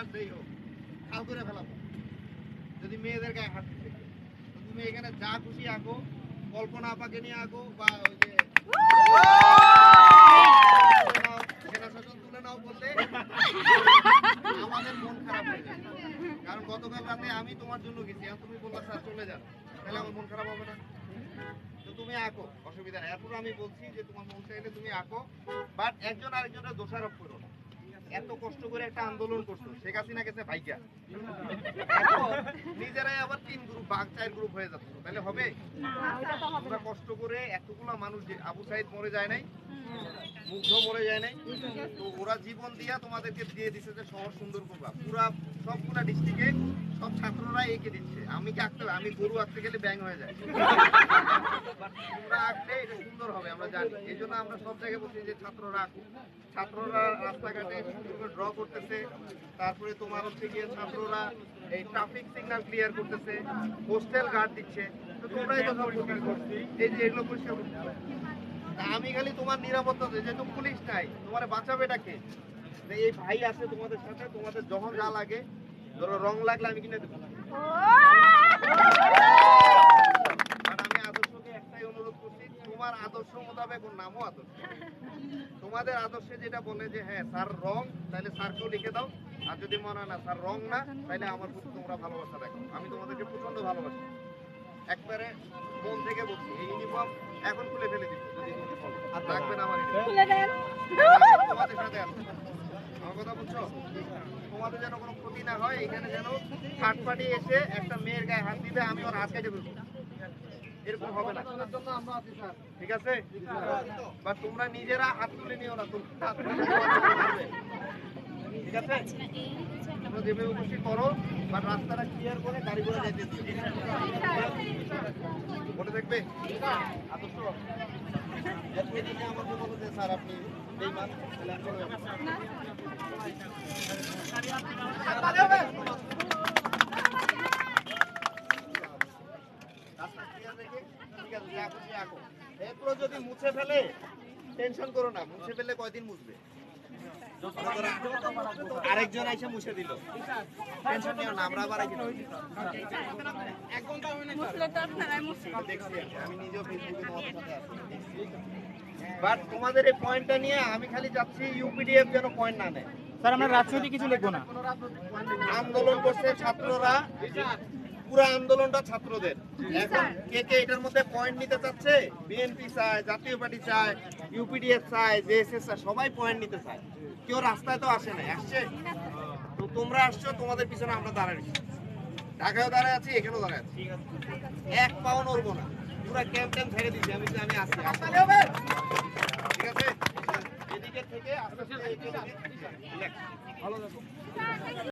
আর হোক খাল করে ফেলাবো। যদি মেয়েদের গায়ে হাত তুমি এখানে যা খুশি আঁকো, কল্পনা আপাকে নিয়ে আঁকো বা ওই যে বললে আমি তোমার জন্য গেছি আর তুমি বললা, স্যার, চলে যান। তাহলে আমার মন খারাপ হবে না। তো তুমি আঁকো, অসুবিধা নেই। এরপর আমি বলছি যে তোমার মন চাইলে তুমি আঁকো বাট একজন আরেকজনের দোষারোপ করো না। এত কষ্ট করে একটা আন্দোলন শেখ হাসিনা গেছে ভাইকা নিজেরাই আবার তিন গ্রুপ চার গ্রুপ হয়ে যাচ্ছে। তাহলে হবে? কষ্ট করে মানুষ যে আবু মরে যায় নাই, মুগ্ধ মরে যায় নাই, তো ওরা জীবন দিয়া তোমাদেরকে দিয়ে দিছে যে শহর সুন্দর করবা। পুরা, সবগুলা ডিস্ট্রিক্টে সব ছাত্ররা এঁকে দিচ্ছে। আমি কি আঁকতে আমি গরু আঁকতে গেলে ব্যাং হয়ে যায়। তোমরা আঁকলে সুন্দর হবে, আমরা জানি। এই জন্য আমরা সব জায়গায় বলছি যে ছাত্ররা ছাত্ররা রাস্তাঘাটে ড্র করতেছে। তারপরে তোমার হচ্ছে গিয়ে ছাত্ররা এই ট্রাফিক সিগন্যাল ক্লিয়ার করতেছে হোস্টেল গার্ড দিচ্ছে। তো তোমরাই তো পরিষ্কার করছি এই যে এগুলো পরিষ্কার আমি খালি তোমার নিরাপত্তা যেহেতু পুলিশ নাই, তোমার বাঁচাবে কে? তো এই ভাই আছে তোমাদের সাথে, তোমাদের যখন যা লাগে, ধরো রং লাগলে আমি কিনে দেবো আর আমি আদর্শকে একটাই অনুরোধ করছি তোমার আদর্শ মোতাবেক ওর নামও আদর্শ। তোমাদের আদর্শে যেটা বলে যে হ্যাঁ স্যার রং তাহলে স্যারকেও লিখে দাও। আর যদি মনে হয় না স্যার রং না তাহলে আমার প্রতি তোমরা ভালোবাসা দেখো আমি তোমাদেরকে প্রচণ্ড ভালোবাসি। একবারে মন থেকে বলছি এই ইউনিফর্ম এখন খুলে ফেলে দিব যদি তুমি বলো। আর লাগবে না আমার uniform। খুলে দেন। আমি তোমাদের সাথে আছি। আমার কথা বুঝছ? তোমাদের যেন কোনো ক্ষতি না হয় এখানে যেন থার্ড পার্টি এসে একটা মেয়ের গায়ে হাত দিবে আমি ওর হাত কেটে ফেলব। এরকম হবে না। ঠিক আছে? বা তোমরা নিজেরা হাত তুলে নিও না। ঠিক আছে? তোমরা যেভাবে উপস্থিত করো বা রাস্তাটা ক্লিয়ার করে গাড়ি ঘোড়া যাইতে দিও। মনে থাকবে? আদর্শ আমাকে বলো যে স্যার আপনি আমি চলে যাব। রাস্তা clear রেখে, ঠিক আছে, যা খুশি আঁকো। যদি মুছে ফেলে টেনশন করো না মুছে ফেলে কয়দিন মুছবে আরেকজন এসে মুছে দিল টেনশন নিও না আমরা আবার আমি। নিজেও ফেসবুকে তোমাদের সাথে বাট তোমাদের এই পয়েন্টটা নিয়ে আমি খালি চাচ্ছি ইউপিডিএফ যেন পয়েন্ট না নেয়। স্যার আমরা রাজনৈতিক কিছু লিখব না। আন্দোলন করছে ছাত্ররা। পুরো আন্দোলনটা ছাত্রদের। এখন কে কে এটার মধ্যে পয়েন্ট নিতে চাচ্ছে? বিএনপি চায় জাতীয় পার্টি চায় ইউপিডিএফ চায় জেএসএস চায় সবাই পয়েন্ট নিতে চায়। কেউ রাস্তায় তো আসে না আসছে? তো তোমরা আসছো তোমাদের পিছনে আমরা দাঁড়াই ঢাকায়ও দাঁড়ায় আছি এখানেও দাঁড়ায় আছি। এক পাও নড়বো না। পুরো ক্যাম্প ট্যাম্প ছেড়ে দিচ্ছি আমি আমি আসছি ঠিক আছে? এদিকে থেকে আস্তে ভালো থাকো।